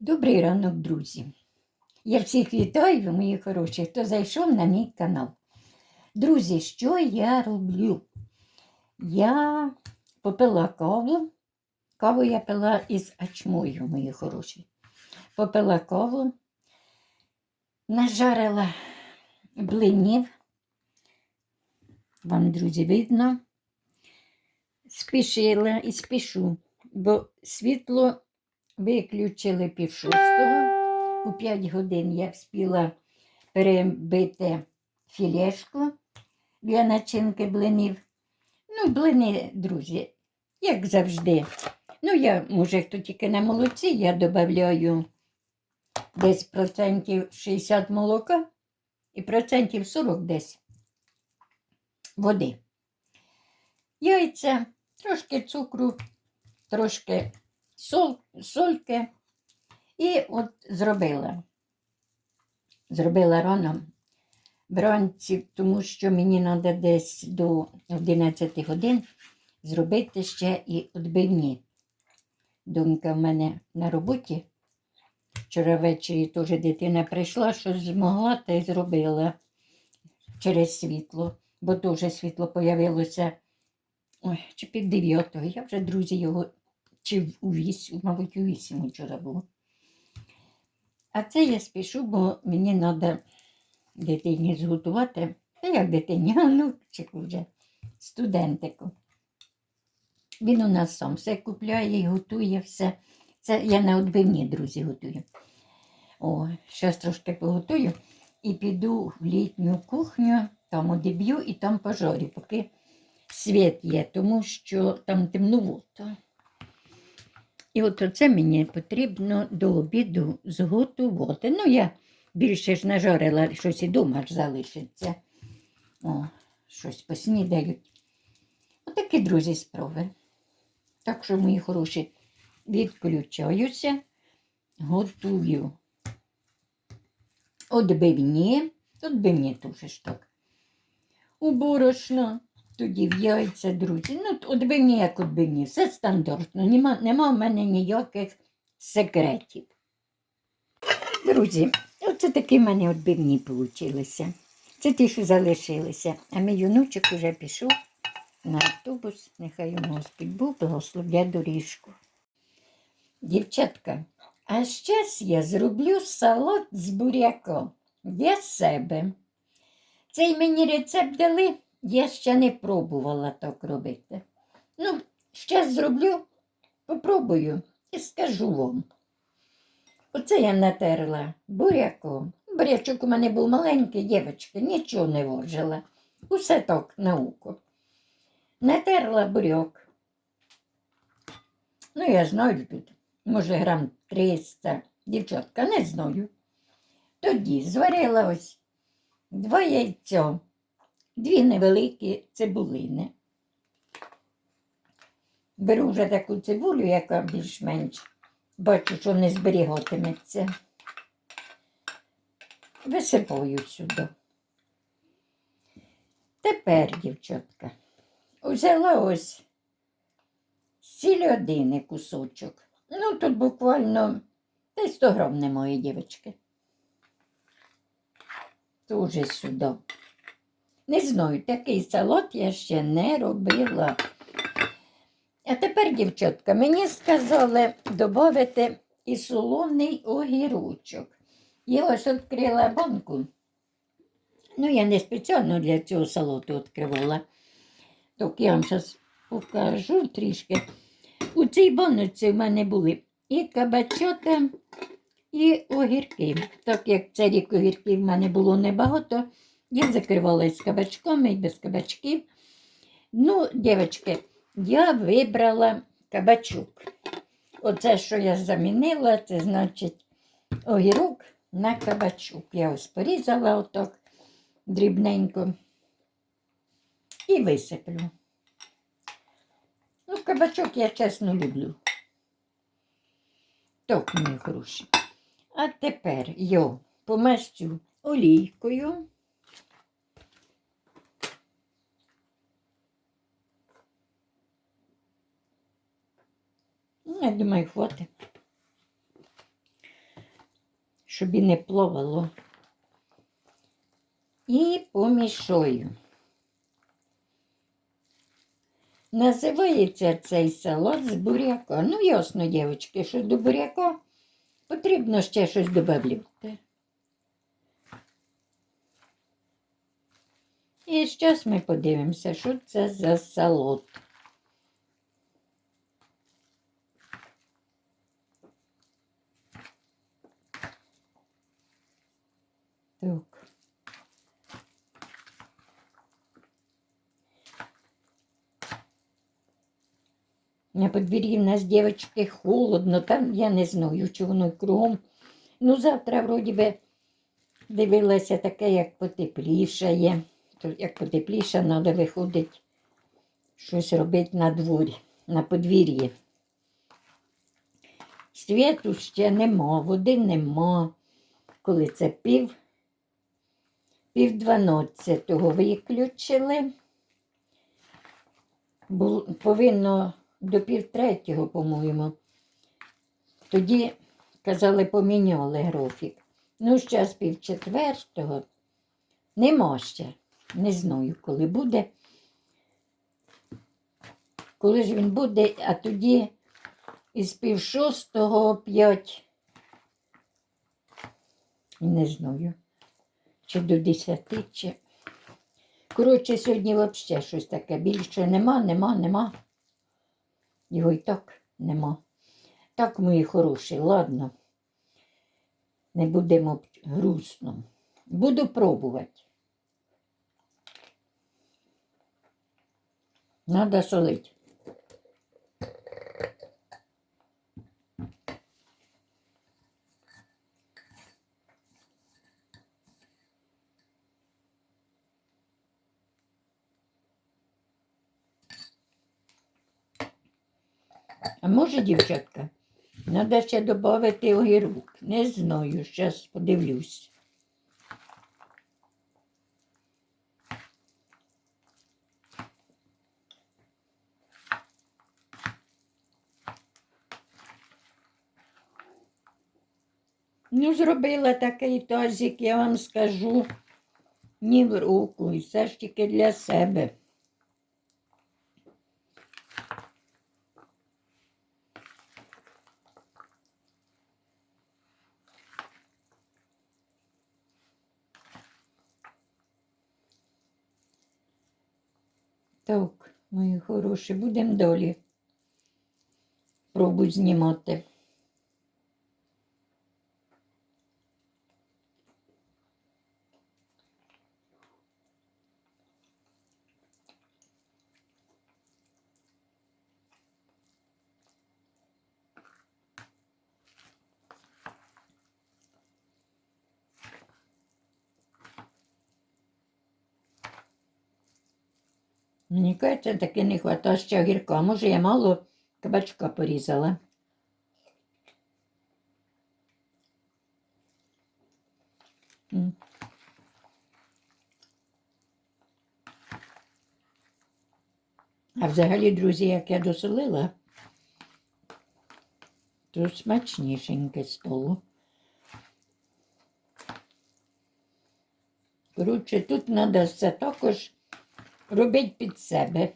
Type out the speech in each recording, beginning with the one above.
Добрий ранок, друзі. Я всіх вітаю, мої хороші, хто зайшов на мій канал. Друзі, що я роблю? Я попила каву. Каву я пила із ачмою, мої хороші. Попила каву, нажарила блинів. Вам, друзі, видно. Спішила і спішу, бо світло виключили пів шостого. У 5 годин я вспіла перебити філешку для начинки блинів. Ну, блини, друзі, як завжди. Ну, я, може, хто тільки на молоці, я додаю десь процентів 60 молока і процентів 40 десь води. Яйця, трошки цукру, трошки сол, сольки. І от зробила. Зробила рано вранці, тому що мені треба десь до 11 годин зробити ще і відбивні. Донька в мене на роботі. Вчора ввечері теж дитина прийшла, щось змогла та й зробила через світло, бо теж світло появилося ой, чи під дев'ятого. Я вже, друзі, його чи у вісім, мабуть, у вісім вчора було. А це я спішу, бо мені треба дитині зготувати. Та як дитині, а внучику вже студентику. Він у нас сам все купляє і готує все. Це я на відбивні, друзі, готую. О, зараз трошки поготую і піду в літню кухню, там одіб'ю і там пожарю, поки світ є, тому що там темновато. І от оце мені потрібно до обіду зготувати. Ну, я більше ж нажарила, щось і дома ж залишиться. О, щось поснідають. Отакі, друзі, справи. Так що, мої хороші, відключаюся, готую. Отбивні, отбивні теж так. У борошно, тоді в яйця, друзі. Ну, отбивні, як отбивні, все стандартно. Нема, нема в мене ніяких секретів. Друзі, оце такі в мене отбивні получилися. Це ті, що залишилися. А мій юнучок уже пішов на автобус, нехай йому Господь Бог благословляє доріжку. Дівчатка, а зараз я зроблю салат з буряком для себе. Цей мені рецепт дали, я ще не пробувала так робити. Ну, зараз зроблю, попробую і скажу вам. Оце я натерла буряком. Бурячок у мене був маленький, дівчатка, нічого не вложила. Усе так на око. Натерла буряк. Ну, я знаю тут, може, грам 300. Дівчатка, не знаю. Тоді зварила ось два яйця, дві невеликі цибулини. Беру вже таку цибулю, яка більш-менш бачу, що не зберігатиметься. Висипаю сюди. Тепер, дівчатка, взяла ось сільодини кусочок. Ну, тут буквально десь 100 грам немає, дівчатки. Дуже сюди. Не знаю, такий салат я ще не робила. А тепер, дівчатка, мені сказали додати і солоний огірочок. Я ось відкрила банку. Ну, я не спеціально для цього салату відкривала. Так я вам зараз покажу трішки. У цій баночці в мене були і кабачота, і огірки. Так як цей рік огірків в мене було небагато, я закривала з кабачками і без кабачків. Ну, дівчатки, я вибрала кабачок. Оце, що я замінила, це значить огірок на кабачок. Я ось порізала отак дрібненько і висиплю. Ну, кабачок я чесно люблю. Так, мої хороші. А тепер я помащу олійкою. Я думаю, хватить. щоб і не плавало. І помішаю. Називається цей салат з буряка. Ну, ясно, дівчатки, що до буряка потрібно ще щось додати. І зараз ми подивимося, що це за салат. Так. На подвір'ї в нас, дівчатки, холодно, там я не знаю, чи воно кругом. Ну, завтра, вроді би, дивилася таке, як потеплішає. То як потепліше, треба виходить щось робити на дворі, на подвір'ї. Світу ще нема, води нема. Коли це пів, пів дванадцятого виключили. Бу- повинно до пів третього, по-моєму. Тоді, казали, поміняли графік. Ну, зараз пів четвертого. Нема ще. Не знаю, коли буде. Коли ж він буде, а тоді із пів шостого п'ять. Не знаю. Чи до десяти, чи. Коротше, сьогодні взагалі щось таке. Більше нема, нема, нема. Його і так нема. Так, мої хороші, ладно. Не будемо грустно. Буду пробувати. Надо солить. А може, дівчатка, треба ще додати огірок. Не знаю, зараз подивлюсь. Ну, зробила такий тазик, я вам скажу, ні в руку, і все ж тільки для себе. Так, мої хороші, будемо далі. Пробуй знімати. Мені кажеться, таки не хватає ще огірка. Може, я мало кабачка порізала. А взагалі, друзі, як я досолила, то смачнішеньке столу. Коротше, тут треба все також робити під себе.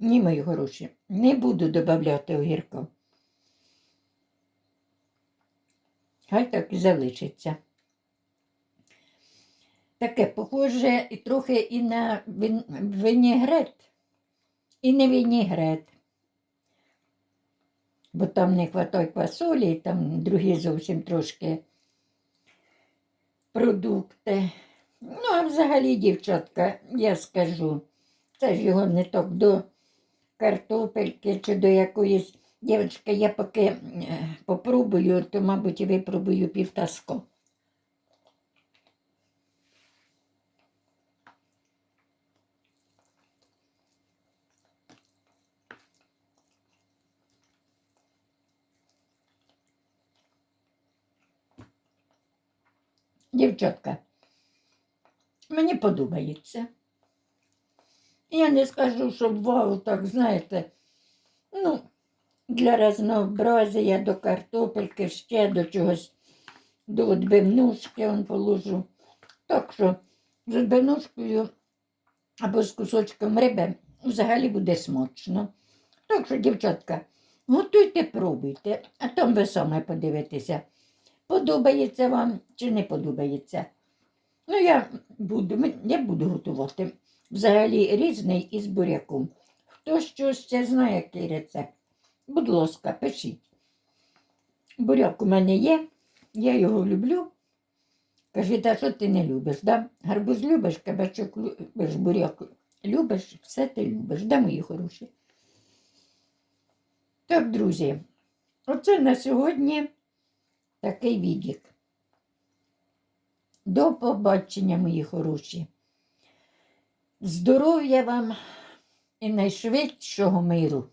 Ні, мої хороші, не буду додавати огірка. Хай так і залишиться. Таке похоже і трохи і на вінігрет, і не вінігрет. Бо там не вистачає квасолі, там другі зовсім трошки продукти. Ну, а взагалі, дівчатка, я скажу, це ж його не так до картопельки чи до якоїсь. Дівчатка, я поки е, попробую, то, мабуть, і випробую півтаско. Дівчатка, мені подобається. Я не скажу, що вау, так, знаєте, ну, для разнообразія до картопельки, ще до чогось, до відбивнушки он положу. Так що з відбивнушкою або з кусочком риби взагалі буде смачно. Так що, дівчатка, готуйте, пробуйте, а там ви саме подивитеся, подобається вам чи не подобається. Ну, я буду, я буду готувати взагалі різний із буряком. Хто що ще знає, який рецепт? Будь ласка, пишіть. Буряк у мене є, я його люблю. Кажіть, а що ти не любиш? Да? Гарбуз любиш, кабачок любиш, буряк любиш, все ти любиш, да, мої хороші. Так, друзі, оце на сьогодні такий відік. До побачення, мої хороші. Здоров'я вам і найшвидшого миру.